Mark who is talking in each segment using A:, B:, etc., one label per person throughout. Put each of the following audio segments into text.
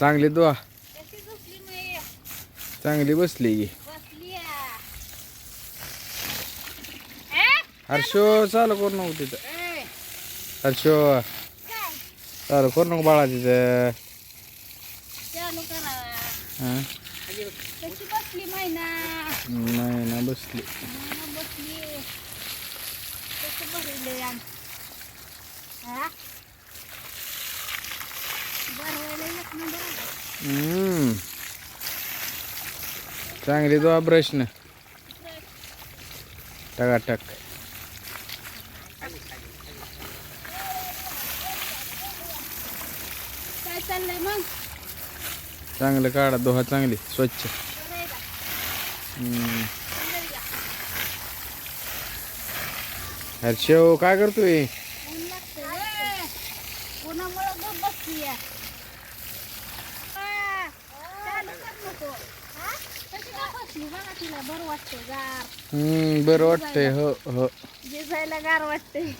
A: चांगली दुआ
B: कशी झोपली मी
A: चांगली बसली की
B: बसली
A: हर्षो चालू करू नको तिथं हर्षो
B: काय
A: चालू करू नको बाळा तिथं
B: चालू करा
A: हां
B: कशी बसली महिना
A: नाही ना बसली
B: महिना
A: चांगली दुआ ब्रशनं टकाटक
B: काय चाललंय मग
A: चांगलं काढा दोहा चांगली स्वच्छ
B: बरं आहे का?
A: हम्म.
B: चाललंय का?
A: हर्षो काय करतोय
B: बसली बघा तिला बरं वाटतंय गार
A: हम्म, बरं वाटतंय हो हो
B: दिसायला गार वाटतंय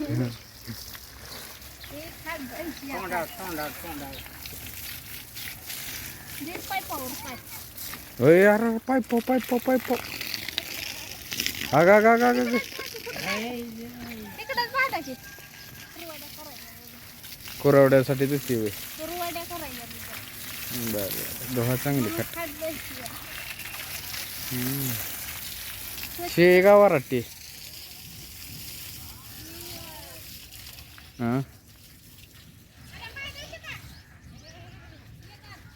B: खात जायची आता. दे पायपावर पाय.
A: होय यार पाय पो पाय पो पाय पो आग आग आग आग आग.
B: तिकडंच भांडायची. कुरवाड्या करायला.
A: कुरवड्यासाठी दिसते होय
B: करायला तिथं.
A: बरं बरं दोहा चांगली
B: खात जायची आहे.
A: शे का वराटी हां.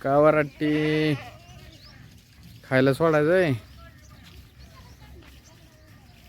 A: का वराटी खायला सोडायचं आहे